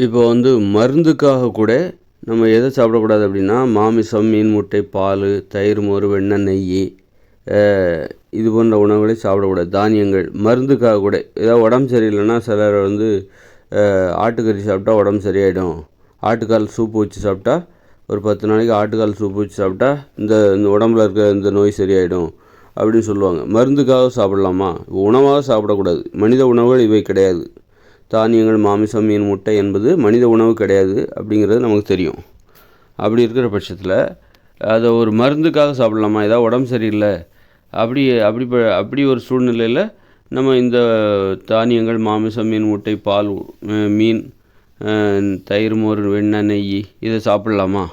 இப்போ வந்து மருந்துக்காக கூட நம்ம எதை சாப்பிடக்கூடாது அப்படின்னா மாமிசம் மீன் முட்டை பால் தயிர் மோர் வெண்ணெய் நெய் இது போன்ற உணவுகளை சாப்பிடக்கூடாது. தானியங்கள் மருந்துக்காக கூட. ஏதாவது உடம்பு சரியில்லைன்னா சிலர் வந்து ஆட்டுக்கறி சாப்பிட்டா உடம்பு சரியாயிடும். ஆட்டுக்கால் சூப்பு வச்சு சாப்பிட்டா ஒரு பத்து நாளைக்கு ஆட்டுக்கால் சூப்பு வச்சு சாப்பிட்டா இந்த இந்த உடம்புல இருக்க இந்த நோய் சரியாயிடும் அப்படின்னு சொல்லுவாங்க. மருந்துக்காக சாப்பிடலாமா? உணவாக சாப்பிடக்கூடாது. மனித உணவுகள் இவை கிடையாது. தானியங்கள் மாமிசம் மீன் முட்டை என்பது மனித உணவு கிடையாது அப்படிங்கிறது நமக்கு தெரியும். அப்படி இருக்கிற பட்சத்தில் அதை ஒரு மருந்துக்காக சாப்பிடலாமா? ஏதாவது உடம்பு சரியில்லை. அப்படி அப்படி ப- அப்படி ஒரு சூழ்நிலையில் நம்ம இந்த தானியங்கள் மாமிசம் மீன் முட்டை பால் மீன் தயிர் மோர் வெண்ணெய் நெய் இதை சாப்பிடலாமா?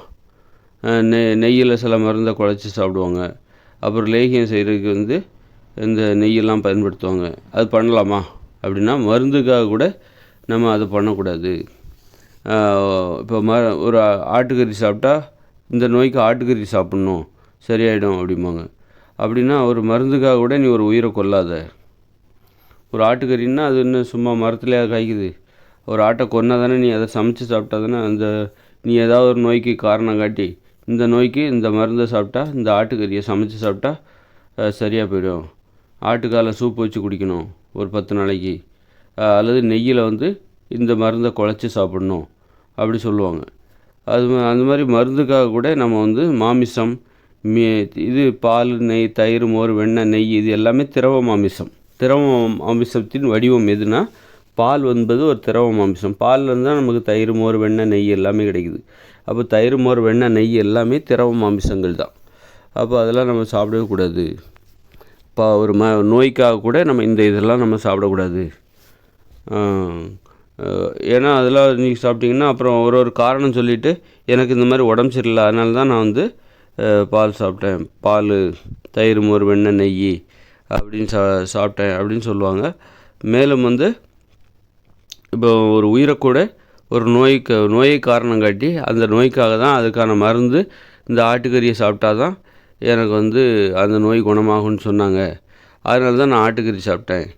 நெ நெய் நெய்யில் சில மருந்தை குழச்சி சாப்பிடுவாங்க. அப்புறம் லேகியம் செய்கிறதுக்கு வந்து இந்த நெய்யெல்லாம் பயன்படுத்துவாங்க. அது பண்ணலாமா? அப்படின்னா மருந்துக்காக கூட நம்ம அதை பண்ணக்கூடாது. இப்போ ம ஒரு ஆட்டுக்கறி சாப்பிட்டா இந்த நோய்க்கு ஆட்டுக்கறி சாப்பிட்ணும் சரியாயிடும் அப்படிம்பாங்க. அப்படின்னா ஒரு மருந்துக்காக கூட நீ ஒரு உயிரை கொல்லாத. ஒரு ஆட்டுக்கறின்னா அது என்ன சும்மா மரத்துலையா காய்க்குது. ஒரு ஆட்டை கொன்னா தானே நீ அதை சமைச்சு சாப்பிட்டா தானே அந்த நீ ஏதாவது ஒரு நோய்க்கு காரணம் காட்டி இந்த நோய்க்கு இந்த மருந்தை சாப்பிட்டா இந்த ஆட்டுக்கறியை சமைச்சு சாப்பிட்டா சரியாக போயிடும். ஆட்டுக்கால சூப் வச்சு குடிக்கணும். ஒரு பத்து நாளைக்கு. அல்லது நெய்யில் வந்து இந்த மருந்தை குழச்சி சாப்பிடணும் அப்படி சொல்லுவாங்க. அது அந்த மாதிரி மருந்துக்காக கூட நம்ம வந்து மாமிசம் மீ இது பால் நெய் தயிர் மோர் வெண்ணெய் நெய் இது எல்லாமே திரவ மாமிசம். திரவ மாமிசத்தின் வடிவம் எதுனா பால் என்பது ஒரு திரவ மாமிசம். பால்ல இருந்து தான் நமக்கு தயிர் மோர் வெண்ணெய் நெய் எல்லாமே கிடைக்குது. அப்போ தயிர் மோர் வெண்ணெய் நெய் எல்லாமே திரவ மாமிசங்கள் தான். அப்போ அதெல்லாம் நம்ம சாப்பிடவே கூடாது. இப்போ ஒரு ம நோய்க்காக கூட நம்ம இந்த இதெல்லாம் நம்ம சாப்பிடக்கூடாது. ஏன்னா அதெல்லாம் நீங்கள் சாப்பிட்டீங்கன்னா அப்புறம் ஒரு ஒரு காரணம் சொல்லிவிட்டு எனக்கு இந்த மாதிரி உடம்பு சரியில்லை. அதனால தான் நான் வந்து பால் சாப்பிட்டேன். பால் தயிர் மோர் வெண்ணெய் நெய் அப்படின்னு சா சாப்பிட்டேன் அப்படின்னு சொல்லுவாங்க. மேலும் வந்து இப்போ ஒரு உயிரை கூட ஒரு நோய்க்கு நோயை காரணம் காட்டி அந்த நோய்க்காக தான் அதுக்கான மருந்து இந்த ஆட்டுக்கறியை சாப்பிட்டா தான் எனக்கு வந்து அந்த நோய் குணமாகும்னு சொன்னாங்க. அதனால தான் நான் ஆட்டுக்கறி சாப்பிட்டேன்.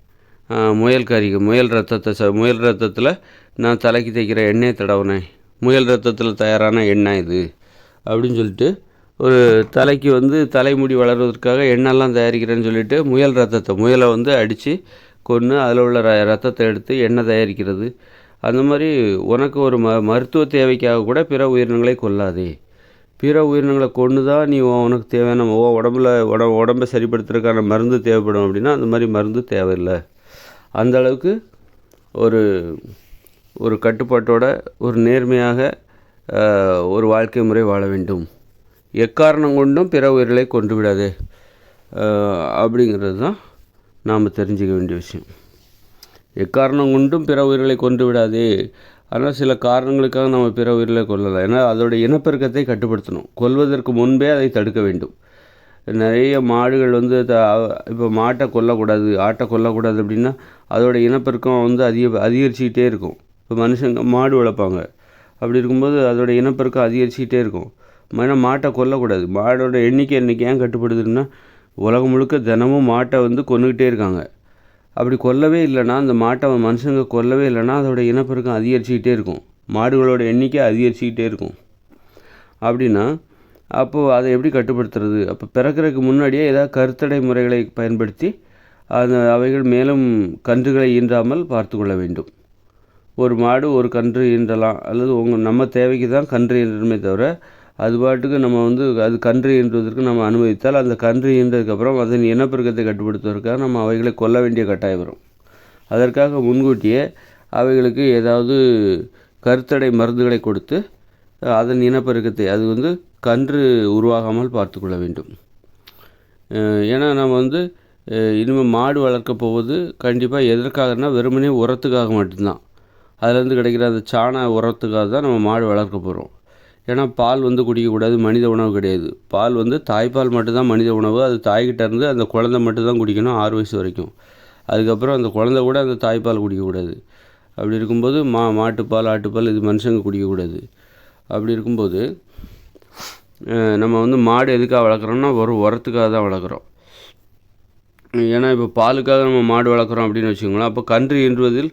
முயல் கறிக்கு முயல் ரத்தத்தை ச முயல் ரத்தத்தில் நான் தலைக்கு தைக்கிற எண்ணெயை தடவினேன். முயல் ரத்தத்தில் தயாரான எண்ணெய் இது அப்படின்னு சொல்லிட்டு ஒரு தலைக்கு வந்து தலைமுடி வளர்வதற்காக எண்ணெய்லாம் தயாரிக்கிறேன்னு சொல்லிட்டு முயல் ரத்தத்தை முயலை வந்து அடித்து கொன்று அதில் உள்ள ர ரத்தத்தை எடுத்து எண்ணெய் தயாரிக்கிறது. அந்த மாதிரி உனக்கு ஒரு ம மருத்துவ தேவைக்காக கூட பிற உயிரினங்களை கொல்லாதே. பிற உயிரினங்களை கொண்டு தான் நீ உனக்கு தேவையான ஓ உடம்புல உட உடம்பை சரிப்படுத்துறதுக்கான மருந்து தேவைப்படும் அப்படின்னா அந்த மாதிரி மருந்து தேவையில்லை. அந்த அளவுக்கு ஒரு ஒரு கட்டுப்பாட்டோட ஒரு நேர்மையாக ஒரு வாழ்க்கை முறை வாழ வேண்டும். எக்காரணம் கொண்டும் பிற உயிர்களை கொண்டு விடாதே. அப்படிங்கிறது தான் நாம் தெரிஞ்சுக்க வேண்டிய விஷயம். எக்காரணம் கொண்டும் பிற உயிர்களை கொண்டு விடாதே. ஆனால் சில காரணங்களுக்காக நம்ம பிற உயிர்களை கொல்லலாம். ஏன்னா அதோடய இனப்பெருக்கத்தை கட்டுப்படுத்தணும். கொல்வதற்கு முன்பே அதை தடுக்க வேண்டும். நிறைய மாடுகள் வந்து த இப்போ மாட்டை கொல்லக்கூடாது ஆட்டை கொல்லக்கூடாது அப்படின்னா அதோடய இனப்பெருக்கம் வந்து அதிக அதிகரிச்சுக்கிட்டே இருக்கும். இப்போ மனுஷங்க மாடு வளர்ப்பாங்க. அப்படி இருக்கும்போது அதோடய இனப்பெருக்கம் அதிகரிச்சுக்கிட்டே இருக்கும். ஏன்னா மாட்டை கொல்லக்கூடாது. மாடோட எண்ணிக்கை எண்ணிக்கை ஏன் கட்டுப்படுதுன்னா உலகம் முழுக்க தினமும் மாட்டை வந்து கொண்டுக்கிட்டே இருக்காங்க. அப்படி கொல்லவே இல்லைன்னா அந்த மாட்டை மனுஷங்க கொல்லவே இல்லைன்னா அதோடய இனப்பெருக்கம் அதிகரிச்சுக்கிட்டே இருக்கும். மாடுகளோட எண்ணிக்கை அதிகரிச்சுக்கிட்டே இருக்கும். அப்படின்னா அப்போது அதை எப்படி கட்டுப்படுத்துறது? அப்போ பிறக்கிறதுக்கு முன்னாடியே ஏதாவது கருத்தடை முறைகளை பயன்படுத்தி அந்த அவைகள் மேலும் கன்றுகளை ஈன்றாமல் பார்த்து கொள்ள வேண்டும். ஒரு மாடு ஒரு கன்று ஈன்றலாம். அல்லது உங்கள் நம்ம தேவைக்கு தான் கன்று ஈன்றமே தவிர அது பாட்டுக்கு நம்ம வந்து அது கன்று ஈன்றுவதற்கு நம்ம அனுமதித்தால் அந்த கன்று ஈன்றதுக்கப்புறம் அதன் இனப்பெருக்கத்தை கட்டுப்படுத்துவதற்காக நம்ம அவைகளை கொல்ல வேண்டிய கட்டாயம் வரும். அதற்காக முன்கூட்டியே அவைகளுக்கு ஏதாவது கருத்தடை மருந்துகளை கொடுத்து அதன் இனப்பெருக்கத்தை அது வந்து கன்று உருவாகாமல் பார்த்துக்கொள்ள வேண்டும். ஏன்னா நம்ம வந்து இனிமேல் மாடு வளர்க்க போவது கண்டிப்பாக எதற்காகனா வெறுமனே உரத்துக்காக மட்டும்தான். அதுலேருந்து கிடைக்கிற அந்த சாண உரத்துக்காக தான் நம்ம மாடு வளர்க்க போகிறோம் ஏன்னா பால் வந்து குடிக்கக்கூடாது மனித உணவு கிடையாது. பால் வந்து தாய்ப்பால் மட்டும்தான் மனித உணவு அது தாய்கிட்ட இருந்து அந்த குழந்தை மட்டும்தான் குடிக்கணும் ஆறு வயசு வரைக்கும். அதுக்கப்புறம் அந்த குழந்தை கூட அந்த தாய்ப்பால் குடிக்கக்கூடாது. அப்படி இருக்கும்போது மா மாட்டுப்பால் ஆட்டுப்பால் இது மனுஷங்க குடிக்கக்கூடாது. அப்படி இருக்கும்போது நம்ம வந்து மாடு எதுக்காக வளர்க்குறோம்னா ஒரு உரத்துக்காக தான் வளர்க்குறோம். ஏன்னா இப்போ பாலுக்காக நம்ம மாடு வளர்க்குறோம் அப்படின்னு வச்சுக்கோங்களேன் அப்போ கன்று ஈன்றுவதில்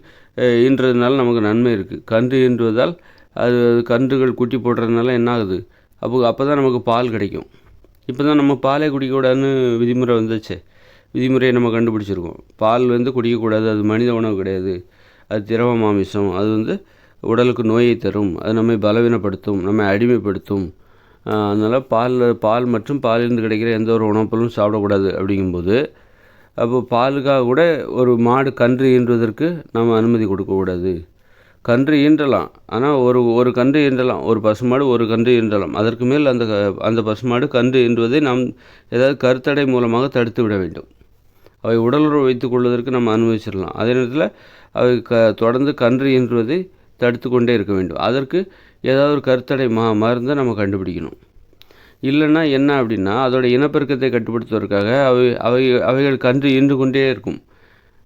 ஈன்றதுனால நமக்கு நன்மை இருக்குது கன்று ஈன்றுவதால் அது கன்றுகள் குட்டி போடுறதுனால என்ன ஆகுது அப்போ அப்போ தான் நமக்கு பால் கிடைக்கும். இப்போ தான் நம்ம பாலே குடிக்கக்கூடாதுன்னு விதிமுறை வந்துச்சே விதிமுறையை நம்ம கண்டுபிடிச்சிருக்கோம். பால் வந்து குடிக்கக்கூடாது. அது மனித உணவு கிடையாது. அது திரவ மாமிசம். அது வந்து உடலுக்கு நோயை தரும். அது நம்மை பலவீனப்படுத்தும். நம்மை அடிமைப்படுத்தும். அதனால் பால் பால் மற்றும் பாலிலிருந்து கிடைக்கிற எந்த ஒரு உணவுப் பொருளும் சாப்பிடக்கூடாது அப்படிங்கும்போது அப்போ பாலுக்காக கூட ஒரு மாடு கன்று ஈன்றுவதற்கு நம்ம அனுமதி கொடுக்கக்கூடாது. கன்று ஈன்றலாம். ஆனால் ஒரு ஒரு கன்று ஈன்றலாம். ஒரு பசுமாடு ஒரு கன்று ஈன்றலாம். அதற்கு மேல் அந்த க- அந்த பசுமாடு கன்று ஈன்றுவதை நாம் ஏதாவது கருத்தடை மூலமாக தடுத்து விட வேண்டும். அவை உடலுறவு வைத்துக் கொள்வதற்கு நம்ம அனுமதிச்சிடலாம். அதே நேரத்தில் அவை க தொடர்ந்து கன்று ஈன்றுவதை தடுத்து கொண்டே இருக்க வேண்டும். அதற்கு ஏதாவது ஒரு கருத்தடை மா மருந்தை நம்ம கண்டுபிடிக்கணும். இல்லைன்னா என்ன அப்படின்னா அதோடய இனப்பெருக்கத்தை கட்டுப்படுத்துவதற்காக அவை அவை அவைகள் கன்று ஈன்று கொண்டே இருக்கும்.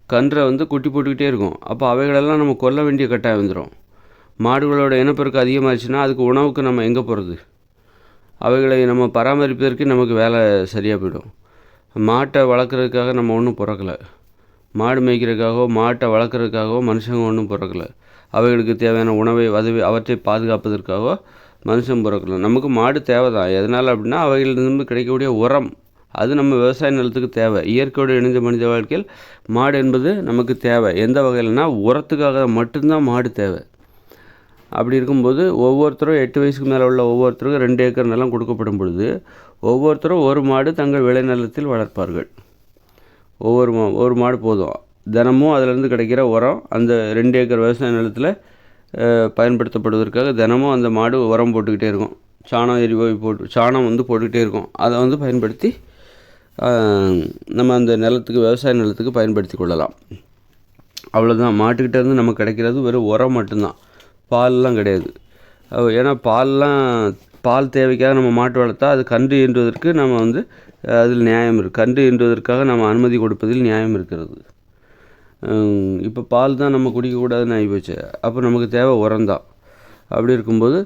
கன்றை வந்து குட்டி போட்டுக்கிட்டே இருக்கும். அப்போ அவைகளெல்லாம் நம்ம கொல்ல வேண்டிய கட்டாயம் வந்துடும் மாடுகளோட இனப்பெருக்கம் அதிகமாகிடுச்சுன்னா அதுக்கு உணவுக்கு நம்ம எங்கே போகிறது அவைகளை நம்ம பராமரிப்பதற்கு நமக்கு வேலை சரியாக போயிடும். மாட்டை வளர்க்குறதுக்காக நம்ம ஒன்றும் பிறக்கலை. மாடு மேய்க்கிறதுக்காகவோ மாட்டை வளர்க்குறதுக்காகவோ மனுஷங்க ஒன்றும் பிறக்கலை. அவைகளுக்கு தேவையான உணவை உதவி அவற்றை பாதுகாப்பதற்காகவோ மனுஷன் பிறக்கல. நமக்கு மாடு தேவை தான் எதனால் அப்படின்னா அவைகளிலிருந்து கிடைக்கக்கூடிய உரம். அது நம்ம விவசாய நிலத்துக்கு தேவை. இயற்கையோடு இணைந்த மனித வாழ்க்கையில் மாடு என்பது நமக்கு தேவை. எந்த வகையிலனா உரத்துக்காக மட்டும்தான் மாடு தேவை. அப்படி இருக்கும்போது ஒவ்வொருத்தரும் எட்டு வயசுக்கு மேலே உள்ள ஒவ்வொருத்தருக்கும் ரெண்டு ஏக்கர் நிலம் கொடுக்கப்படும் பொழுது ஒவ்வொருத்தரும் ஒரு மாடு தங்கள் விளைநிலத்தில் வளர்ப்பார்கள். ஒவ்வொரு மா ஒரு மாடு போதும். தினமும் அதிலேருந்து கிடைக்கிற உரம் அந்த ரெண்டு ஏக்கர் விவசாய நிலத்தில் பயன்படுத்தப்படுவதற்காக தினமும் அந்த மாடு உரம் போட்டுக்கிட்டே இருக்கும். சாணம் எரிவாயு போட்டு சாணம் வந்து போட்டுக்கிட்டே இருக்கும். அதை வந்து பயன்படுத்தி நம்ம அந்த நிலத்துக்கு விவசாய நிலத்துக்கு பயன்படுத்தி கொள்ளலாம். அவ்வளோதான் மாட்டுக்கிட்டேருந்து நமக்கு கிடைக்கிறது வெறும் உரம் மட்டும்தான். பால்லாம் கிடையாது. ஏன்னா பால்லாம் பால் தேவைக்காக நம்ம மாட்டு வளர்த்தா அது கன்று ஈன்றுவதற்கு நம்ம வந்து அதில் நியாயம் இருக்குது கன்று ஈன்றுவதற்காக நம்ம அனுமதி கொடுப்பதில் நியாயம் இருக்கிறது. இப்போ பால் தான் நம்ம குடிக்கக்கூடாதுன்னு ஆகிப்போச்சு அப்போ நமக்கு தேவை உரம் தான். அப்படி இருக்கும்போது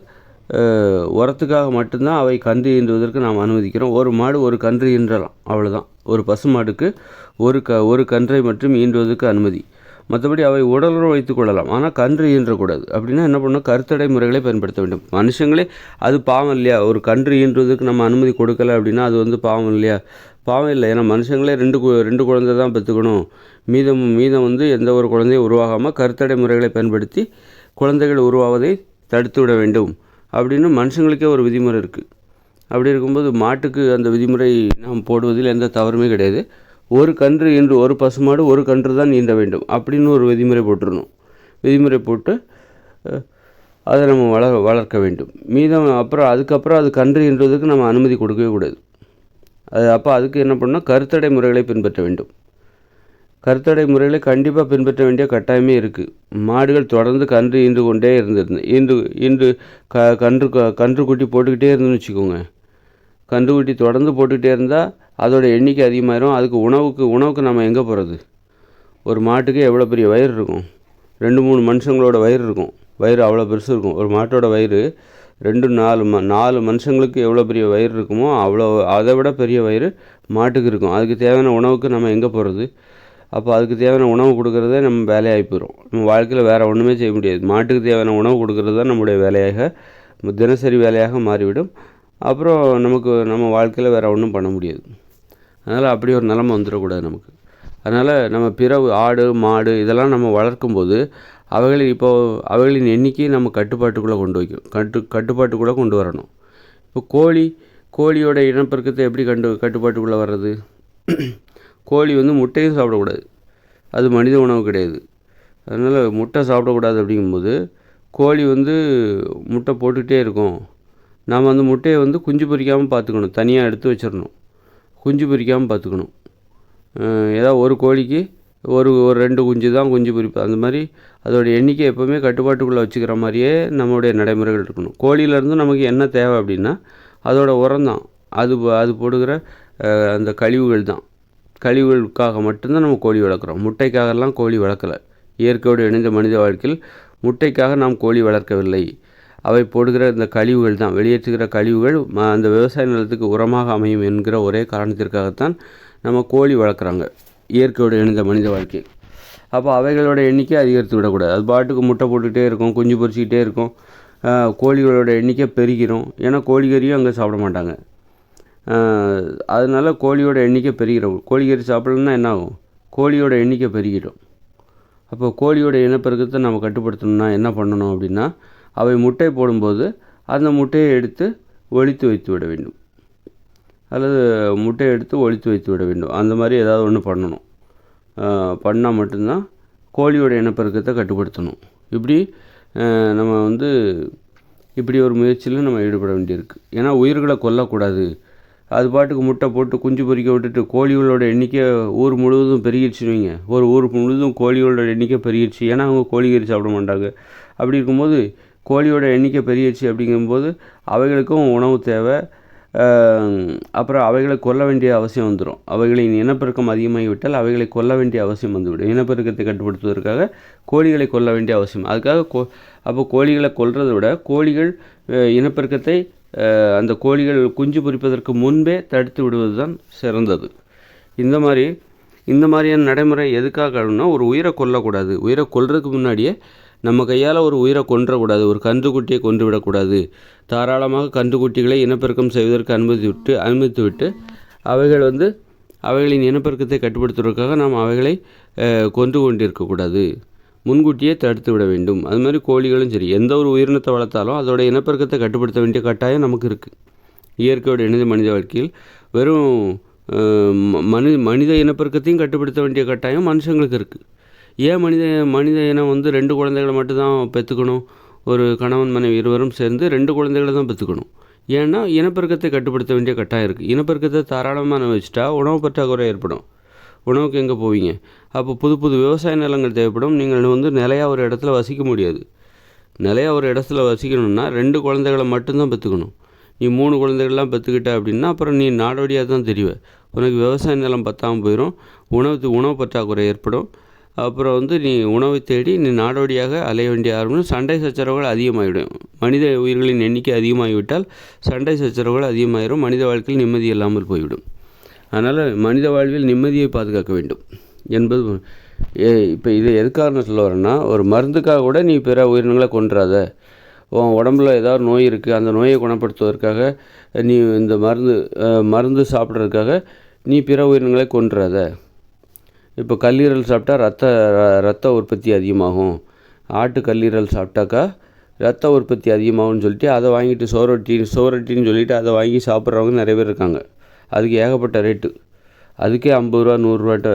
உரத்துக்காக மட்டும்தான் அவை கன்று ஈன்றுவதற்கு நாம் அனுமதிக்கிறோம். ஒரு மாடு ஒரு கன்று ஈன்றலாம். அவ்வளோதான் ஒரு பசு மாடுக்கு ஒரு க ஒரு கன்றை மட்டும் ஈன்றுவதற்கு அனுமதி. மற்றபடி அவை உடலுறவு வைத்துக் கொள்ளலாம். ஆனால் கன்று ஈன்றக்கூடாது. அப்படின்னா என்ன பண்ணணும்? கருத்தடை முறைகளை பயன்படுத்த வேண்டும். மனுஷங்களே அது பாவம் இல்லையா? ஒரு கன்று ஈன்றுவதற்கு நம்ம அனுமதி கொடுக்கல அப்படின்னா அது வந்து பாவம் இல்லையா? பாவம் இல்லை. ஏன்னா மனுஷங்களே ரெண்டு கு- ரெண்டு குழந்தை தான் பெற்றுக்கணும் மீதம் மீதம் வந்து எந்த ஒரு குழந்தையும் உருவாகாமல் கருத்தடை முறைகளை பயன்படுத்தி குழந்தைகள் உருவாவதை தடுத்து விட வேண்டும். அப்படின்னு மனுஷங்களுக்கே ஒரு விதிமுறை இருக்குது அப்படி இருக்கும்போது மாட்டுக்கு அந்த விதிமுறை நாம் போடுவதில் எந்த தவறுமே கிடையாது. ஒரு கன்று இன்று ஒரு பசுமாடு ஒரு கன்று தான் ஈன்ற வேண்டும் அப்படின்னு ஒரு விதிமுறை போட்டுருணும் விதிமுறை போட்டு அதை நம்ம வள வளர்க்க வேண்டும். மீதம் அப்புறம் அதுக்கப்புறம் அது கன்று ஈன்றதுக்கு நம்ம அனுமதி கொடுக்கவே கூடாது. அது அப்போ அதுக்கு என்ன பண்ணணும்? கருத்தடை முறைகளை பின்பற்ற வேண்டும். கருத்தடை முறைகளை கண்டிப்பாக பின்பற்ற வேண்டிய கட்டாயமே இருக்குது மாடுகள் தொடர்ந்து கன்று ஈந்து கொண்டே இருந்திருந்து ஈந்து ஈந்து க கன்று க- கன்று குட்டி போட்டுக்கிட்டே இருந்துன்னு வச்சுக்கோங்க. கன்று குட்டி தொடர்ந்து போட்டுக்கிட்டே இருந்தால் அதோட எண்ணிக்கை அதிகமாயிரும். அதுக்கு உணவுக்கு உணவுக்கு நம்ம எங்கே போகிறது ஒரு மாட்டுக்கு எவ்வளோ பெரிய வயிறு இருக்கும்? ரெண்டு மூணு மனுஷங்களோட வயிறு இருக்கும். வயிறு அவ்வளோ பெருசு இருக்கும். ஒரு மாட்டோட வயிறு ரெண்டு நாலு ம நாலு மனுஷங்களுக்கு எவ்வளோ பெரிய வயிறு இருக்குமோ அவ்வளோ அதை விட பெரிய வயிறு மாட்டுக்கு இருக்கும். அதுக்கு தேவையான உணவுக்கு நம்ம எங்கே போகிறது அப்போ அதுக்கு தேவையான உணவு கொடுக்குறதே நம்ம வேலையாகி போயிடும் நம்ம வாழ்க்கையில் வேறு ஒன்றுமே செய்ய முடியாது. மாட்டுக்கு தேவையான உணவு கொடுக்குறது தான் நம்முடைய வேலையாக தினசரி வேலையாக மாறிவிடும். அப்புறம் நமக்கு நம்ம வாழ்க்கையில் வேறு ஒன்றும் பண்ண முடியாது. அதனால் அப்படி ஒரு நிலமை வந்துடக்கூடாது நமக்கு. அதனால் நம்ம பிறவு ஆடு மாடு இதெல்லாம் நம்ம வளர்க்கும்போது அவைகளின் இப்போ அவைகளின் எண்ணிக்கையை நம்ம கட்டுப்பாட்டுக்குள்ளே கொண்டு வைக்கணும். கட்டு கட்டுப்பாட்டுக்குள்ளே கொண்டு வரணும். இப்போ கோழி கோழியோட இனப்பெருக்கத்தை எப்படி கண்டு கட்டுப்பாட்டுக்குள்ளே வர்றது? கோழி வந்து முட்டையும் சாப்பிடக்கூடாது. அது மனித உணவு கிடையாது. அதனால் முட்டை சாப்பிடக்கூடாது அப்படிங்கும்போது கோழி வந்து முட்டை போட்டுக்கிட்டே இருக்கும். நாம் அந்த முட்டையை வந்து குஞ்சு பொரிக்காமல் பார்த்துக்கணும். தனியாக எடுத்து வச்சிடணும். குஞ்சு பொரிக்காமல் பார்த்துக்கணும். ஏதாவது ஒரு கோழிக்கு ஒரு ஒரு ரெண்டு குஞ்சு தான் குஞ்சு பொரிப்பு அந்த மாதிரி அதோடய எண்ணிக்கை எப்போவுமே கட்டுப்பாட்டுக்குள்ளே வச்சுக்கிற மாதிரியே நம்மளுடைய நடைமுறைகள் இருக்கணும். கோழியிலேருந்து நமக்கு என்ன தேவை அப்படின்னா அதோடய உரம் தான். அது அது போடுகிற அந்த கழிவுகள் தான். கழிவுகளுக்காக மட்டும்தான் நம்ம கோழி வளர்க்குறோம். முட்டைக்காகலாம் கோழி வளர்க்கலை. இயற்கையோடு இணைந்த மனித வாழ்க்கையில் முட்டைக்காக நாம் கோழி வளர்க்கவில்லை. அவை போடுகிற இந்த கழிவுகள் தான் வெளியேற்றுகிற கழிவுகள் ம- அந்த விவசாய நிலத்துக்கு உரமாக அமையும் என்கிற ஒரே காரணத்திற்காகத்தான் நம்ம கோழி வளர்க்குறாங்க. இயற்கையோடு இணைந்த மனித வாழ்க்கை அப்போ அவைகளோட எண்ணிக்கை அதிகரித்து விடக்கூடாது. அது பாட்டுக்கு முட்டை போட்டுக்கிட்டே இருக்கும் குஞ்சு பொறிச்சிக்கிட்டே இருக்கும். கோழிகளோட எண்ணிக்கை பெருகிறோம் ஏன்னா கோழிக்கறியும் அங்கே சாப்பிட மாட்டாங்க. அதனால கோழியோட எண்ணிக்கை பெருகிடும். கோழிக்கறி சாப்பிட்லன்னா என்ன ஆகும் கோழியோட எண்ணிக்கை பெருகிடும். அப்போ கோழியோட இனப்பெருக்கத்தை நம்ம கட்டுப்படுத்தணும்னா என்ன பண்ணணும் அப்படின்னா அவை முட்டை போடும்போது அந்த முட்டையை எடுத்து ஒழித்து வைத்து விட வேண்டும். அல்லது முட்டையை எடுத்து ஒழித்து வைத்து விட வேண்டும். அந்த மாதிரி ஏதாவது ஒன்று பண்ணணும். பண்ணால் மட்டும்தான் கோழியோட இனப்பெருக்கத்தை கட்டுப்படுத்தணும். இப்படி நம்ம வந்து இப்படி ஒரு முயற்சியில் நம்ம ஈடுபட வேண்டியிருக்கு. ஏன்னா உயிர்களை கொல்லக்கூடாது. அது பாட்டுக்கு முட்டை போட்டு குஞ்சு பொரிக்க விட்டுட்டு கோழிகளோட எண்ணிக்கை ஊர் முழுவதும் பெருகிடுச்சுன்னு வைங்க. ஒரு ஊர் முழுவதும் கோழிகளோட எண்ணிக்கை பெருகிடுச்சு ஏன்னா அவங்க கோழிக்கறி சாப்பிட மாட்டாங்க. அப்படி இருக்கும்போது கோழியோட எண்ணிக்கை பெருகிடுச்சு அப்படிங்கும்போது அவைகளுக்கும் உணவு தேவை. அப்புறம் அவைகளை கொல்ல வேண்டிய அவசியம் வந்துடும் அவைகளின் இனப்பெருக்கம் அதிகமாகிவிட்டால் அவைகளை கொல்ல வேண்டிய அவசியம் வந்துவிடும். இனப்பெருக்கத்தை கட்டுப்படுத்துவதற்காக கோழிகளை கொல்ல வேண்டிய அவசியம். அதுக்காக கோ அப்போ கோழிகளை கொல்றதை விட கோழிகள் இனப்பெருக்கத்தை அந்த கோழிகள் குஞ்சு பொறிப்பதற்கு முன்பே தடுத்து விடுவது தான் சிறந்தது. இந்த மாதிரி இந்த மாதிரியான நடைமுறை எதுக்காக ஒரு உயிரை கொல்லக்கூடாது. உயிரை கொல்றதுக்கு முன்னாடியே நம்ம கையால் ஒரு உயிரை கொன்றக்கூடாது. ஒரு கன்றுக்குட்டியை கொன்று விடக்கூடாது தாராளமாக கன்றுக்குட்டிகளை இனப்பெருக்கம் செய்வதற்கு அனுமதி விட்டு அனுமதித்து விட்டு அவைகள் வந்து அவைகளின் இனப்பெருக்கத்தை கட்டுப்படுத்துவதற்காக நாம் அவைகளை கொண்டு கொன்று கொண்டிருக்கக்கூடாது. முன்கூட்டியே தடுத்து விட வேண்டும். அது மாதிரி கோழிகளும் சரி எந்த ஒரு உயிரினத்தை வளர்த்தாலும் அதோட இனப்பெருக்கத்தை கட்டுப்படுத்த வேண்டிய கட்டாயம் நமக்கு இருக்குது இயற்கையோடு இணைந்த மனித வாழ்க்கையில் வெறும் ம- மனி மனித இனப்பெருக்கத்தையும் கட்டுப்படுத்த வேண்டிய கட்டாயம் மனுஷங்களுக்கு இருக்குது ஏன் மனித மனித இனம் வந்து ரெண்டு குழந்தைகளை மட்டும்தான் பெற்றுக்கணும் ஒரு கணவன் மனைவி இருவரும் சேர்ந்து ரெண்டு குழந்தைகளை தான் பெற்றுக்கணும் ஏன்னா இனப்பெருக்கத்தை கட்டுப்படுத்த வேண்டிய கட்டாயம் இருக்குது இனப்பெருக்கத்தை தாராளமாக வச்சுட்டா உணவு பற்றாக்குறை ஏற்படும். உணவுக்கு எங்கே போவீங்க? அப்போ புது புது விவசாய நிலங்கள் தேவைப்படும். நீங்கள் வந்து நிலையாக ஒரு இடத்துல வசிக்க முடியாது. நிலையாக ஒரு இடத்துல வசிக்கணும்னா ரெண்டு குழந்தைகளை மட்டும்தான் பெற்றுக்கணும். நீ மூணு குழந்தைகள்லாம் பெற்றுக்கிட்ட அப்படின்னா அப்புறம் நீ நாடோடியாக தான் தெரிவ. உனக்கு விவசாய நிலம் பத்தாமல் போயிடும். உணவு உணவு பற்றாக்குறை ஏற்படும். அப்புறம் வந்து நீ உணவை தேடி நீ நாடோடியாக அலைய வேண்டிய ஆரம்பிச்சு சண்டை சச்சரவுகள் அதிகமாகிவிடும். மனித உயிர்களின் எண்ணிக்கை அதிகமாகிவிட்டால் சண்டை சச்சரவுகள் அதிகமாகிடும் மனித வாழ்க்கையில் நிம்மதி இல்லாமல் போய்விடும். அதனால் மனித வாழ்வில் நிம்மதியை பாதுகாக்க வேண்டும். என்பது ஏ இப்போ இது எதுக்காக நான் சொல்ல வரேன்னா ஒரு மருந்துக்காக கூட நீ பிற உயிரினங்களை கொன்றாத. உன் உடம்புல ஏதாவது நோய் இருக்குது அந்த நோயை குணப்படுத்துவதற்காக நீ இந்த மருந்து மருந்து சாப்பிட்றதுக்காக நீ பிற உயிரினங்களை கொன்றாத. இப்போ கல்லீரல் சாப்பிட்டா ரத்த ர- ரத்த உற்பத்தி அதிகமாகும். ஆட்டு கல்லீரல் சாப்பிட்டாக்கா ரத்த உற்பத்தி அதிகமாகும்னு சொல்லிட்டு அதை வாங்கிட்டு சோரொட்டி சோரொட்டின்னு சொல்லிட்டு அதை வாங்கி சாப்பிட்றவங்க நிறைய பேர் இருக்காங்க. அதுக்கு ஏகப்பட்ட ரேட்டு அதுக்கே ஐம்பது ரூபா நூறுரூவாட்ட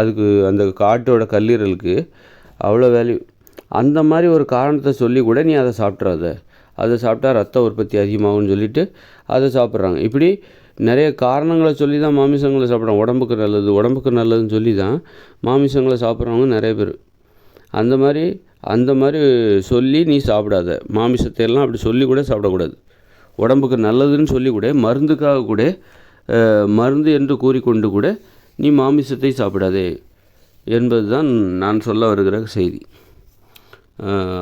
அதுக்கு அந்த காட்டோட கல்லீரலுக்கு அவ்வளோ வேல்யூ அந்த மாதிரி ஒரு காரணத்தை சொல்லி கூட நீ அதை சாப்பிட்றாத. அதை சாப்பிட்டா ரத்த உற்பத்தி அதிகமாகும்னு சொல்லிட்டு அதை சாப்பிட்றாங்க. இப்படி நிறைய காரணங்களை சொல்லி தான் மாமிசங்களை சாப்பிட்றாங்க. உடம்புக்கு நல்லது உடம்புக்கு நல்லதுன்னு சொல்லி தான் மாமிசங்களை சாப்பிட்றவங்க நிறைய பேர். அந்த மாதிரி அந்த மாதிரி சொல்லி நீ சாப்பிடாத. மாமிசத்தை எல்லாம் அப்படி சொல்லி கூட சாப்பிடக்கூடாது. உடம்புக்கு நல்லதுன்னு சொல்லி கூட மருந்துக்காக கூட மருந்து என்று கூறிக்கொண்டு கூட நீ மாமிசத்தை சாப்பிடாதே என்பது தான் நான் சொல்ல வருகிற செய்தி.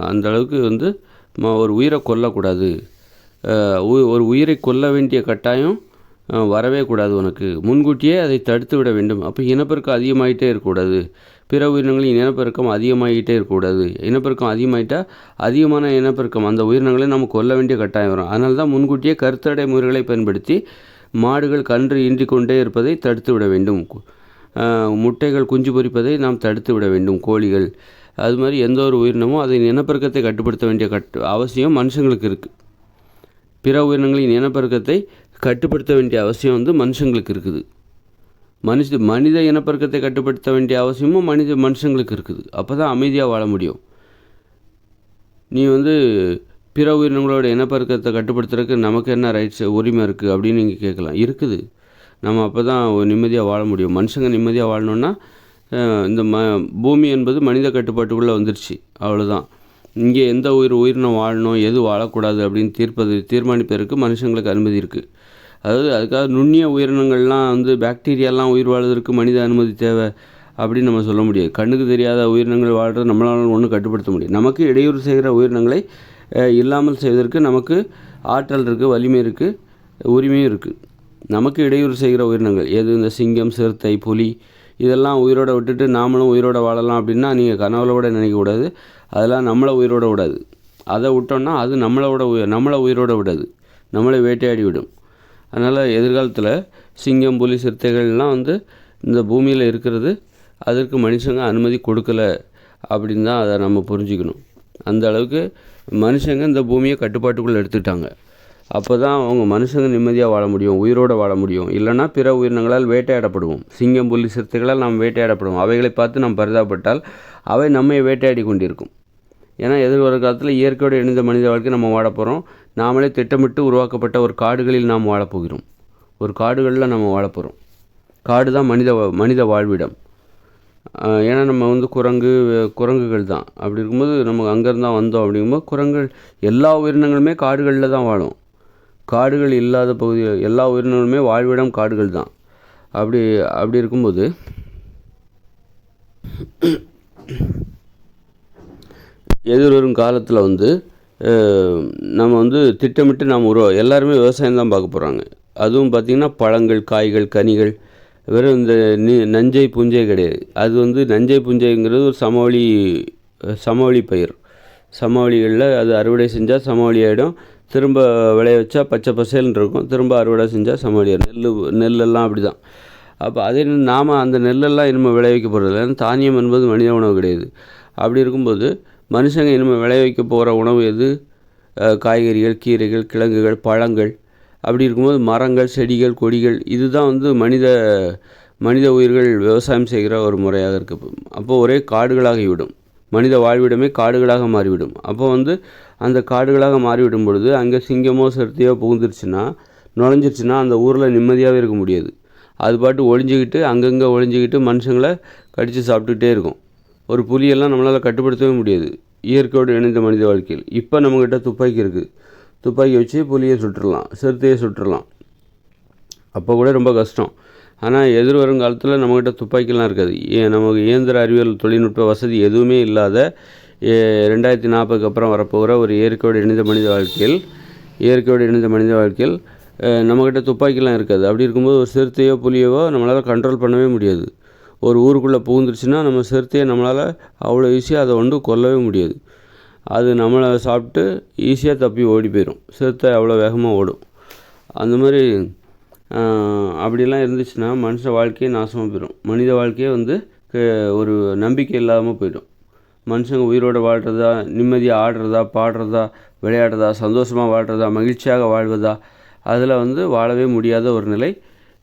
அந்த அளவுக்கு வந்து மா ஒரு உயிரை கொல்லக்கூடாது. உ- ஒரு உயிரை கொல்ல வேண்டிய கட்டாயம் வரவே கூடாது உனக்கு. முன்கூட்டியே அதை தடுத்து விட வேண்டும். அப்போ இனப்பெருக்கம் அதிகமாகிட்டே இருக்கக்கூடாது. பிற உயிரினங்களின் இனப்பெருக்கம் அதிகமாகிட்டே இருக்கக்கூடாது. இனப்பெருக்கம் அதிகமாகிட்டால் அதிகமான இனப்பெருக்கம். அந்த உயிரினங்களை நம்ம கொல்ல வேண்டிய கட்டாயம் வரும். அதனால தான் முன்கூட்டியே கருத்தடை முறைகளை பயன்படுத்தி மாடுகள் கன்று ஈன்றிக் கொண்டே இருப்பதை தடுத்து விட வேண்டும். முட்டைகள் குஞ்சு பொரிப்பதை நாம் தடுத்து விட வேண்டும் கோழிகள். அது மாதிரி எந்த ஒரு உயிரினமும் அதன் இனப்பெருக்கத்தை கட்டுப்படுத்த வேண்டிய கட்டு அவசியம் மனுஷங்களுக்கு இருக்குது பிற உயிரினங்களின் இனப்பெருக்கத்தை கட்டுப்படுத்த வேண்டிய அவசியம் வந்து மனுஷங்களுக்கு இருக்குது. மனுஷ மனித இனப்பெருக்கத்தை கட்டுப்படுத்த வேண்டிய அவசியமும் மனித மனுஷங்களுக்கு இருக்குது. அப்போ தான் அமைதியாக வாழ முடியும். நீ வந்து பிற உயிரினங்களோட இனப்பெருக்கத்தை கட்டுப்படுத்துறதுக்கு நமக்கு என்ன ரைட்ஸ் உரிமை இருக்குது அப்படின்னு நீங்கள் கேட்கலாம். இருக்குது. நம்ம அப்போ தான் நிம்மதியாக வாழ முடியும். மனுஷங்க நிம்மதியாக வாழணுன்னா இந்த ம பூமி என்பது மனித கட்டுப்பாட்டுக்குள்ளே வந்துருச்சு. அவ்வளோதான் இங்கே எந்த உயிர் உயிரினம் வாழணும் எது வாழக்கூடாது அப்படின்னு தீர்ப்பது தீர்மானிப்பதற்கு மனுஷங்களுக்கு அனுமதி இருக்குது அதாவது அதுக்காக நுண்ணிய உயிரினங்கள்லாம் வந்து பாக்டீரியாலாம் உயிர் வாழ்வதற்கு மனித அனுமதி தேவை அப்படின்னு நம்ம சொல்ல முடியாது. கண்ணுக்கு தெரியாத உயிரினங்கள் வாழ்கிறது நம்மளால ஒன்றும் கட்டுப்படுத்த முடியும் நமக்கு இடையூறு செய்கிற உயிரினங்களை இல்லாமல் செய்வதற்கு நமக்கு ஆற்றல் இருக்குது வலிமை இருக்குது உரிமையும் இருக்குது நமக்கு இடையூறு செய்கிற உயிரினங்கள் எது இந்த சிங்கம் சிறுத்தை புலி இதெல்லாம் உயிரோட விட்டுட்டு நாமளும் உயிரோட வாழலாம் அப்படின்னா நீங்கள் கனவுல கூட நினைக்கக்கூடாது அதெல்லாம் நம்மளை உயிரோட விடாது. அதை விட்டோம்னா அது நம்மளோட உயிர் நம்மளை உயிரோட விடாது. நம்மளை வேட்டையாடி விடும். அதனால் எதிர்காலத்தில் சிங்கம் புலி சிறுத்தைகள்லாம் வந்து இந்த பூமியில் இருக்கிறது அதற்கு மனுஷங்க அனுமதி கொடுக்கல அப்படின்னு தான் அதை நம்ம புரிஞ்சுக்கணும். அந்த அளவுக்கு மனுஷங்க இந்த பூமியை கட்டுப்பாட்டுக்குள்ளே எடுத்துக்கிட்டாங்க. அப்போ தான் அவங்க மனுஷங்க நிம்மதியாக வாழ முடியும் உயிரோடு வாழ முடியும். இல்லைன்னா பிற உயிரினங்களால் வேட்டையாடப்படுவோம். சிங்கம் புள்ளி சிறுத்தைகளால் நாம் வேட்டையாடப்படுவோம். அவைகளை பார்த்து நாம் பரிதாபப்பட்டால் அவை நம்மை வேட்டையாடி கொண்டிருக்கும். ஏன்னா எதிர்வரும் காலத்தில் இயற்கையோடு இணைந்த மனித வாழ்க்கை நம்ம வாழ போகிறோம் நாமளே திட்டமிட்டு உருவாக்கப்பட்ட ஒரு காடுகளில் நாம் வாழப்போகிறோம் ஒரு காடுகளில் நம்ம வாழ போகிறோம் காடு தான் மனித வா- மனித வாழ்விடம். ஏன்னா நம்ம வந்து குரங்கு குரங்குகள் தான். அப்படி இருக்கும்போது நம்ம அங்கேருந்து தான் வந்தோம் அப்படிங்கும்போது குரங்குகள் எல்லா உயிரினங்களுமே காடுகளில் தான் வாழும். காடுகள் இல்லாத பகுதி எல்லா உயிரினங்களுமே வாழ்விடம் காடுகள் தான். அப்படி அப்படி இருக்கும்போது எதிர்வரும் காலத்தில் வந்து நம்ம வந்து திட்டமிட்டு நாம் உருவா எல்லாருமே விவசாயம் தான் பார்க்க போகிறாங்க அதுவும் பார்த்திங்கன்னா பழங்கள் காய்கள் கனிகள் வெறும் இந்த நி நஞ்சை புஞ்சை கிடையாது. அது வந்து நஞ்சை புஞ்சைங்கிறது ஒரு சமவெளி சமவெளி பயிர். சமவெளிகளில் அது அறுவடை செஞ்சால் சமவெளி ஆகிடும் திரும்ப விளைய வச்சா பச்சை பசேல்னு இருக்கும். திரும்ப அறுவடை செஞ்சால் சமவெளி நெல் நெல்லெல்லாம் அப்படி தான் அப்போ அதே நாம் அந்த நெல்லெல்லாம் இனிமேல் விளைவிக்க போகிறது ஏன்னா தானியம் என்பது மனித உணவு கிடையாது. அப்படி இருக்கும்போது மனுஷங்க இனிமேல் விளைவிக்க போகிற உணவு எது? காய்கறிகள் கீரைகள் கிழங்குகள் பழங்கள் அப்படி இருக்கும்போது மரங்கள் செடிகள் கொடிகள் இதுதான் வந்து மனித மனித உயிர்கள் விவசாயம் செய்கிற ஒரு முறையாக இருக்குது அப்போ ஒரே காடுகளாகிவிடும் மனித வாழ்விடமே காடுகளாக மாறிவிடும். அப்போ வந்து அந்த காடுகளாக மாறிவிடும் பொழுது அங்கே சிங்கமோ சிறுத்தையோ புகுந்துருச்சுன்னா நுழைஞ்சிருச்சுன்னா அந்த ஊரில் நிம்மதியாகவே இருக்க முடியாது. அது பாட்டு ஒழிஞ்சிக்கிட்டு அங்கங்கே ஒழிஞ்சிக்கிட்டு மனுஷங்களை கடித்து சாப்பிட்டுக்கிட்டே இருக்கும். ஒரு புலியெல்லாம் நம்மளால் கட்டுப்படுத்தவே முடியாது. இயற்கையோடு இணைந்த மனித வாழ்க்கையில். இப்போ நம்மக்கிட்ட துப்பாக்கி இருக்குது துப்பாக்கி வச்சு புலியை சுட்டுடலாம் சிறுத்தையை சுட்டுடலாம் அப்போ கூட ரொம்ப கஷ்டம். ஆனால் எதிர் காலத்தில் நம்மக்கிட்ட துப்பாக்கிலாம் இருக்காது. ஏ நமக்கு இயந்திர அறிவியல் தொழில்நுட்ப வசதி எதுவுமே இல்லாத ஏ, ரெண்டாயிரத்தி நாற்பதுக்கு அப்புறம் வரப்போகிற ஒரு இயற்கையோடு இணைந்த மனித வாழ்க்கையில் இயற்கையோடு இணைந்த மனித வாழ்க்கையில் நம்மக்கிட்ட துப்பாக்கிலாம் இருக்காது. அப்படி இருக்கும்போது ஒரு சிறுத்தையோ புலியவோ நம்மளால் கண்ட்ரோல் பண்ணவே முடியாது. ஒரு ஊருக்குள்ளே புகுந்துருச்சுன்னா நம்ம சிறுத்தையை நம்மளால் அவ்வளோ ஈஸியாக அதை வந்து கொல்லவே முடியாது. அது நம்மளை சாப்பிட்டு ஈஸியாக தப்பி ஓடி போயிடும் சிறுத்தை அவ்வளோ வேகமாக ஓடும். அந்த மாதிரி அப்படிலாம் இருந்துச்சுன்னா மனுஷ வாழ்க்கையே நாசமாக போயிடும் மனித வாழ்க்கையே வந்து ஒரு நம்பிக்கை இல்லாமல் போயிடும். மனுஷங்க உயிரோடு வாழ்கிறதா நிம்மதியாக ஆடுறதா பாடுறதா விளையாடுறதா சந்தோஷமாக வாழ்கிறதா மகிழ்ச்சியாக வாழ்வதா அதில் வந்து வாழவே முடியாத ஒரு நிலை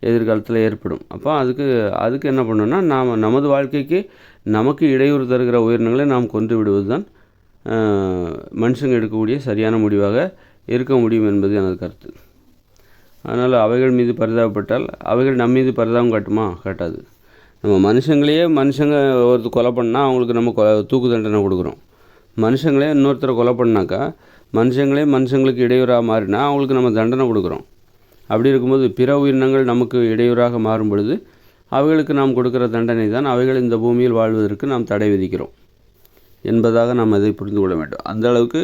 எதிர்காலத்தில் ஏற்படும். அப்போ அதுக்கு அதுக்கு என்ன பண்ணணும்னா நாம் நமது வாழ்க்கைக்கு நமக்கு இடையூறு தருகிற உயிரினங்களை நாம் கொன்று விடுவது தான் மனுஷங்க எடுக்கக்கூடிய சரியான முடிவாக இருக்க முடியும் என்பது எனது கருத்து. அதனால் அவைகள் மீது பரிதாபப்பட்டால் அவைகள் நம்ம மீது பரிதாபம் காட்டுமா? காட்டாது. நம்ம மனுஷங்களையே மனுஷங்க ஒருத்தர் கொலை பண்ணால் அவங்களுக்கு நம்ம கொ தூக்கு தண்டனை கொடுக்குறோம். மனுஷங்களே இன்னொருத்தரை கொலை பண்ணாக்கா மனுஷங்களே மனுஷங்களுக்கு இடையூறாக மாறினா அவங்களுக்கு நம்ம தண்டனை கொடுக்குறோம். அப்படி இருக்கும்போது பிற உயிரினங்கள் நமக்கு இடையூறாக மாறும் பொழுது அவைகளுக்கு நாம் கொடுக்குற தண்டனை தான் அவைகள் இந்த பூமியில் வாழ்வதற்கு நாம் தடை விதிக்கிறோம். என்பதாக நாம் இதை புரிந்து கொள்ள வேண்டும். அந்த அளவுக்கு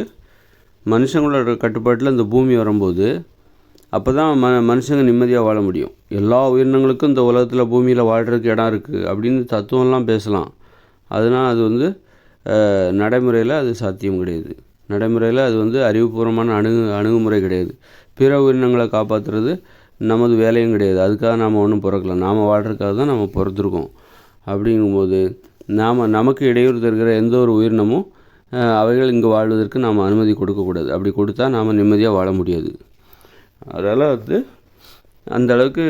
மனுஷங்களோட கட்டுப்பாட்டில் இந்த பூமி வரும்போது அப்போ தான் ம மனுஷங்க நிம்மதியாக வாழ முடியும். எல்லா உயிரினங்களுக்கும் இந்த உலகத்தில் பூமியில் வாழ்கிறதுக்கு இடம் இருக்குது அப்படின்னு தத்துவம்லாம் பேசலாம். அதனால் அது வந்து நடைமுறையில் அது சாத்தியம் கிடையாது. நடைமுறையில் அது வந்து அறிவுபூர்வமான அணுகு அணுகுமுறை கிடையாது. பிற உயிரினங்களை காப்பாற்றுறது நமது வேலையும் கிடையாது. அதுக்காக நாம் ஒன்றும் பிறக்கல. நாம் வாழ்கிறதுக்காக தான் நம்ம பிறந்திருக்கோம் அப்படிங்கும்போது நாம் நமக்கு இடையூறு தருகிற எந்த ஒரு உயிரினமும் அவைகள் இங்கே வாழ்வதற்கு நாம் அனுமதி கொடுக்கக்கூடாது அப்படி கொடுத்தா நாம் நிம்மதியாக வாழ முடியாது. அதனால் வந்து அந்த அளவுக்கு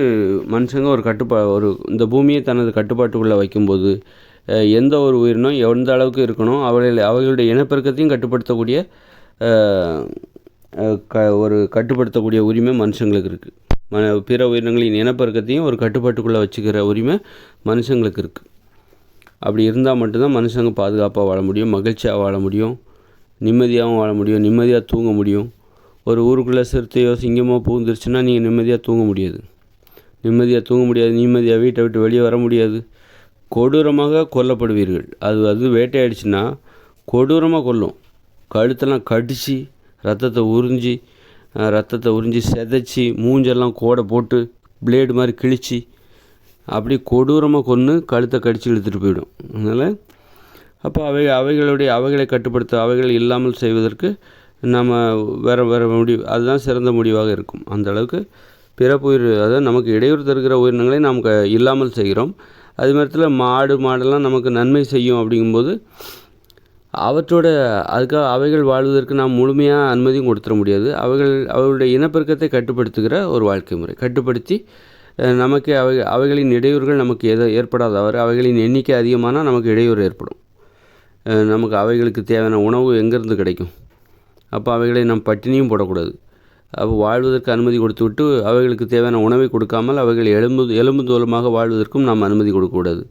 மனுஷங்க ஒரு கட்டுப்பா ஒரு இந்த பூமியை தனது கட்டுப்பாட்டுக்குள்ளே வைக்கும்போது எந்த ஒரு உயிரினம் எந்த அளவுக்கு இருக்கணும் அவர்கள் அவைகளுடைய இனப்பெருக்கத்தையும் கட்டுப்படுத்தக்கூடிய க ஒரு கட்டுப்படுத்தக்கூடிய உரிமை மனுஷங்களுக்கு இருக்குது ம பிற உயிரினங்களின் இனப்பெருக்கத்தையும் ஒரு கட்டுப்பாட்டுக்குள்ளே வச்சுக்கிற உரிமை மனுஷங்களுக்கு இருக்குது அப்படி இருந்தால் மட்டும்தான் மனுஷங்க பாதுகாப்பாக வாழ முடியும் மகிழ்ச்சியாக வாழ முடியும் நிம்மதியாகவும் வாழ முடியும் நிம்மதியாக தூங்க முடியும். ஒரு ஊருக்குள்ளே சிறுத்தையோ சிங்கமோ பூந்துருச்சுன்னா நீங்கள் நிம்மதியாக தூங்க முடியாது. நிம்மதியாக தூங்க முடியாது நிம்மதியாக வீட்டை விட்டு வெளியே வர முடியாது. கொடூரமாக கொல்லப்படுவீர்கள். அது அது வேட்டையாடிச்சுன்னா கொடூரமாக கொல்லும். கழுத்தெல்லாம் கடித்து ரத்தத்தை உறிஞ்சி ரத்தத்தை உறிஞ்சி செதைச்சி மூஞ்செல்லாம் கோடை போட்டு பிளேடு மாதிரி கிழிச்சு அப்படி கொடூரமாக கொன்று கழுத்தை கடிச்சு இழுத்துட்டு போயிடும். அதனால் அப்போ அவை அவைகளுடைய அவைகளை கட்டுப்படுத்த அவைகள் இல்லாமல் செய்வதற்கு நம்ம வேறு வேறு முடிவு அதுதான் சிறந்த முடிவாக இருக்கும். அந்த அளவுக்கு பிறப்பு உயிர் அதாவது நமக்கு இடையூறு தருகிற உயிரினங்களை நாம் க இல்லாமல் செய்கிறோம். அது நேரத்தில் மாடு மாடெல்லாம் நமக்கு நன்மை செய்யும் அப்படிங்கும்போது அவற்றோட அதுக்காக அவைகள் வாழ்வதற்கு நாம் முழுமையாக அனுமதியும் கொடுத்துட முடியாது. அவைகள் அவர்களுடைய இனப்பெருக்கத்தை கட்டுப்படுத்துகிற ஒரு வாழ்க்கை முறை. கட்டுப்படுத்தி நமக்கு அவை அவைகளின் இடையூறுகள் நமக்கு எது ஏற்படாதவாறு அவைகளின் எண்ணிக்கை அதிகமானால் நமக்கு இடையூறு ஏற்படும். நமக்கு அவைகளுக்கு தேவையான உணவு எங்கேருந்து கிடைக்கும்? அப்போ அவைகளை நம் பட்டினியும் போடக்கூடாது. அப்போ வாழ்வதற்கு அனுமதி கொடுத்துவிட்டு அவைகளுக்கு தேவையான உணவை கொடுக்காமல் அவைகள் எலும்பு எலும்பு தோலமாக வாழ்வதற்கும் நாம் அனுமதி கொடுக்கக்கூடாது.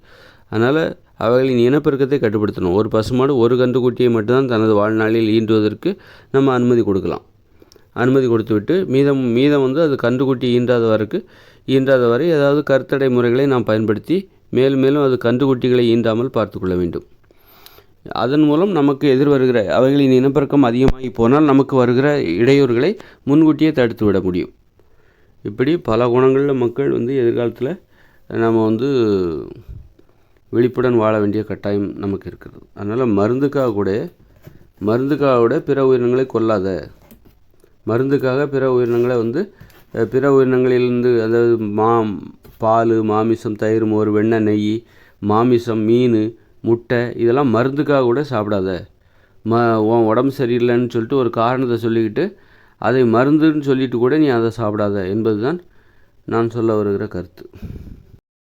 அதனால் அவைகளின் இனப்பெருக்கத்தை கட்டுப்படுத்தணும். ஒரு பசுமாடு ஒரு கன்றுக்குட்டியை மட்டும்தான் தனது வாழ்நாளில் ஈன்றுவதற்கு நம்ம அனுமதி கொடுக்கலாம். அனுமதி கொடுத்துவிட்டு மீதம் மீதம் வந்து அது கன்றுக்குட்டி ஈன்றாத வரைக்கு ஈன்றாத வரை ஏதாவது கருத்தடை முறைகளை நாம் பயன்படுத்தி மேலும் மேலும் அது கன்றுக்குட்டிகளை ஈன்றாமல் பார்த்துக்கொள்ள வேண்டும். அதன் மூலம் நமக்கு எதிர் வருகிற அவைகளின் இனப்பெருக்கம் அதிகமாகி போனால் நமக்கு வருகிற இடையூறுகளை முன்கூட்டியே தடுத்து விட முடியும். இப்படி பல குணங்களில் மக்கள் வந்து எதிர்காலத்தில் நம்ம வந்து விழிப்புடன் வாழ வேண்டிய கட்டாயம் நமக்கு இருக்கிறது. அதனால் மருந்துக்காக கூட மருந்துக்காக கூட பிற உயிரினங்களை கொல்லாத மருந்துக்காக பிற உயிரினங்களை வந்து பிற உயிரினங்களிலிருந்து அதாவது மா பால் மாமிசம் தயிர் மோர் வெண்ணெய் நெய் மாமிசம் மீன் முட்டை இதெல்லாம் மருந்துக்காக கூட சாப்பிடாத. ம உன் உடம்பு சரியில்லைன்னு சொல்லிட்டு ஒரு காரணத்தை சொல்லிக்கிட்டு அதை மருந்துன்னு சொல்லிட்டு கூட நீ அதை சாப்பிடாத என்பதுதான் நான் சொல்ல வருகிற கருத்து.